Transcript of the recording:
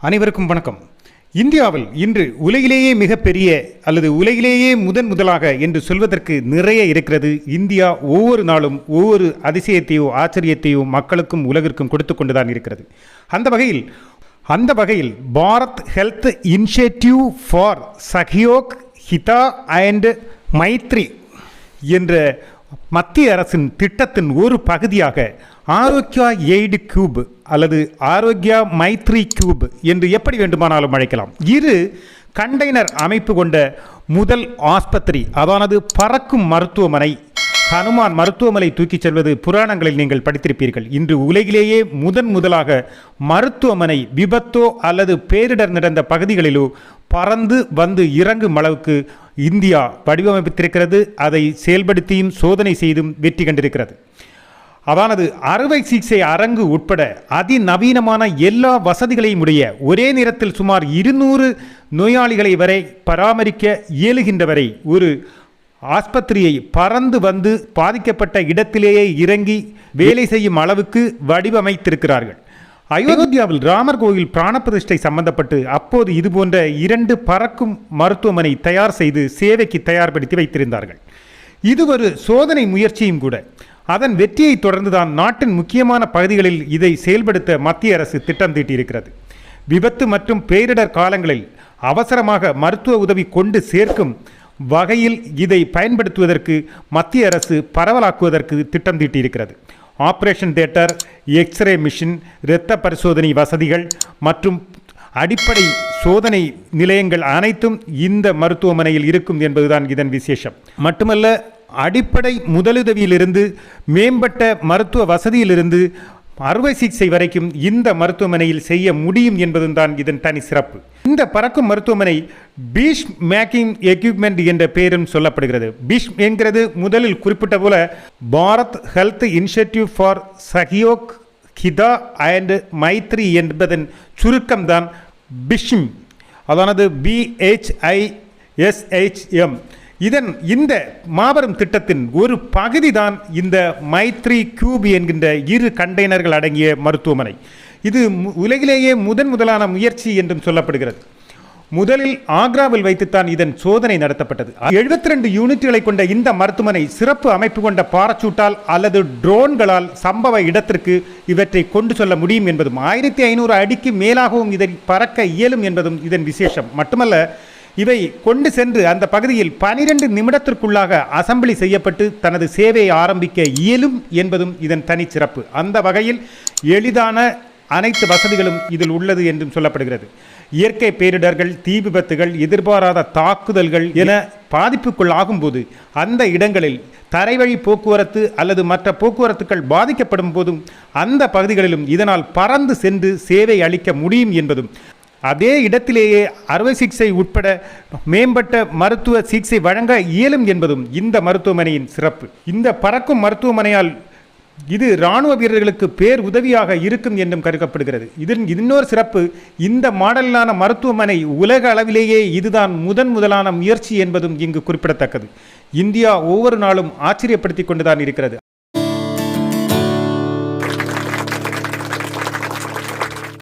அனைவருக்கும் வணக்கம். இந்தியாவில் இன்று உலகிலேயே மிகப்பெரிய அல்லது உலகிலேயே முதன் முதலாக என்று சொல்வதற்கு நிறைய இருக்கிறது. இந்தியா ஒவ்வொரு நாளும் ஒவ்வொரு அதிசயத்தையோ ஆச்சரியத்தையோ மக்களுக்கும் உலகிற்கும் கொடுத்து கொண்டுதான் இருக்கிறது. அந்த வகையில் அந்த வகையில் Bharat health initiative for Sahyog Hita and Maitri என்ற மத்திய அரசின் திட்டத்தின் ஒரு பகுதியாக ஆரோக்கியா எய்டு கியூப் அல்லது ஆரோக்கியா மைத்ரி கியூப் என்று எப்படி வேண்டுமானாலும் அழைக்கலாம். இரு கண்டெய்னர் அமைப்பு கொண்ட முதல் ஆஸ்பத்திரி அதானது பறக்கும் மருத்துவமனை ஹனுமான் மருத்துவமனை தூக்கிச் செல்வது புராணங்களில் நீங்கள் படித்திருப்பீர்கள். இன்று உலகிலேயே முதன் முதலாக மருத்துவமனை விபத்தோ அல்லது பேரிடர் நடந்த பகுதிகளிலோ பறந்து வந்து இறங்கும் அளவுக்கு இந்தியா வடிவமைத்திருக்கிறது அதை செயல்படுத்தியும் சோதனை செய்தும் வெற்றி கண்டிருக்கிறது. அதானது அறுவை சிகிச்சை அரங்கு உட்பட அதிநவீனமான எல்லா வசதிகளையும் உடைய ஒரே நேரத்தில் சுமார் இருநூறு நோயாளிகளை வரை பராமரிக்க இயலுகின்ற வரை ஒரு ஆஸ்பத்திரியை பறந்து வந்து பாதிக்கப்பட்ட இடத்திலேயே இறங்கி வேலை செய்யும் அளவுக்கு வடிவமைத்திருக்கிறார்கள். அயோத்தியாவில் ராமர் கோயில் பிராணப்பிரதிஷ்டை சம்பந்தப்பட்டு அப்போது இதுபோன்ற இரண்டு பறக்கும் மருத்துவமனை தயார் செய்து சேவைக்கு தயார்படுத்தி வைத்திருந்தார்கள். இது ஒரு சோதனை முயற்சியும் கூட. அதன் வெற்றியை தொடர்ந்துதான் நாட்டின் முக்கியமான பகுதிகளில் இதை செயல்படுத்த மத்திய அரசு திட்டம் தீட்டியிருக்கிறது. விபத்து மற்றும் பேரிடர் காலங்களில் அவசரமாக மருத்துவ உதவி கொண்டு சேர்க்கும் வகையில் இதை பயன்படுத்துவதற்கு மத்திய அரசு பரவலாக்குவதற்கு திட்டம் தீட்டியிருக்கிறது. Operation theatre X ray machine இரத்த பரிசோதனை வசதிகள் மற்றும் அடிப்படை சோதனை நிலையங்கள் அனைத்தும் இந்த மருத்துவமனையில் இருக்கும் என்பதுதான் இதன் விசேஷம். மட்டுமல்ல அடிப்படை முதலுதவியிலிருந்து மேம்பட்ட மருத்துவ வசதியிலிருந்து அறுவை சிகிச்சை வரைக்கும் இந்த மருத்துவமனையில் செய்ய முடியும் என்பதும் தான் இதன் தனி சிறப்பு. இந்த பறக்கும் மருத்துவமனை பீஷ் மேக்கிங் எக்யூப்மெண்ட் என்ற பெயரும் சொல்லப்படுகிறது. பீஷ் என்கிறது முதலில் குறிப்பிட்ட போல Bharat health initiative for Sahyog Hita and Maitri என்பதன் சுருக்கம்தான் பிஷ்ம் அதானது பிஹெச்ஐஎஸ்ஹெச்எம் இதன் இந்த மாபெரும் திட்டத்தின் ஒரு பகுதி தான் இந்த மைத்ரி கியூப் என்கின்ற இரு கண்டெய்னர்கள் அடங்கிய மருத்துவமனை. இது மு- உலகிலேயே முதன் முதலான முயற்சி என்றும் சொல்லப்படுகிறது. முதலில் ஆக்ராவில் வைத்துத்தான் இதன் சோதனை நடத்தப்பட்டது. 72 ரெண்டு யூனிட்டுகளை கொண்ட இந்த மருத்துவமனை சிறப்பு அமைப்பு கொண்ட பாரச்சூட்டால் அல்லது ட்ரோன்களால் சம்பவ இடத்திற்கு இவற்றை கொண்டு செல்ல முடியும் என்பதும் ஆயிரத்தி ஐநூறு அடிக்கு மேலாகவும் இதை பறக்க இயலும் என்பதும் இதன் விசேஷம். மட்டுமல்ல இவை கொண்டு சென்று அந்த பகுதியில் 12 நிமிடத்திற்குள்ளாக அசம்பிளி செய்யப்பட்டு தனது சேவையை ஆரம்பிக்க இயலும் என்பதும் இதன் தனிச்சிறப்பு. அந்த வகையில் எளிதான அனைத்து வசதிகளும் இதில் உள்ளது என்றும் சொல்லப்படுகிறது. இயற்கை பேரிடர்கள் தீ விபத்துகள் எதிர்பாராத தாக்குதல்கள் என பாதிப்புக்குள் ஆகும்போது அந்த இடங்களில் தரைவழி போக்குவரத்து அல்லது மற்ற போக்குவரத்துக்கள் பாதிக்கப்படும் போதும் அந்த பகுதிகளிலும் இதனால் பறந்து சென்று சேவை அளிக்க முடியும் என்பதும் அதே இடத்திலேயே அறுவை சிகிச்சை உட்பட மேம்பட்ட மருத்துவ சிகிச்சை வழங்க இயலும் என்பதும் இந்த மருத்துவமனையின் சிறப்பு. இந்த பறக்கும் மருத்துவமனையால் இது இராணுவ வீரர்களுக்கு பேர் உதவியாக இருக்கும் என்றும் கருதப்படுகிறது. இதன் இன்னொரு சிறப்பு இந்த மாடலான மருத்துவமனை உலக அளவிலேயே இதுதான் முதன் முதலான முயற்சி என்பதும் இங்கு குறிப்பிடத்தக்கது. இந்தியா ஒவ்வொரு நாளும் ஆச்சரியப்படுத்தி கொண்டுதான் இருக்கிறது.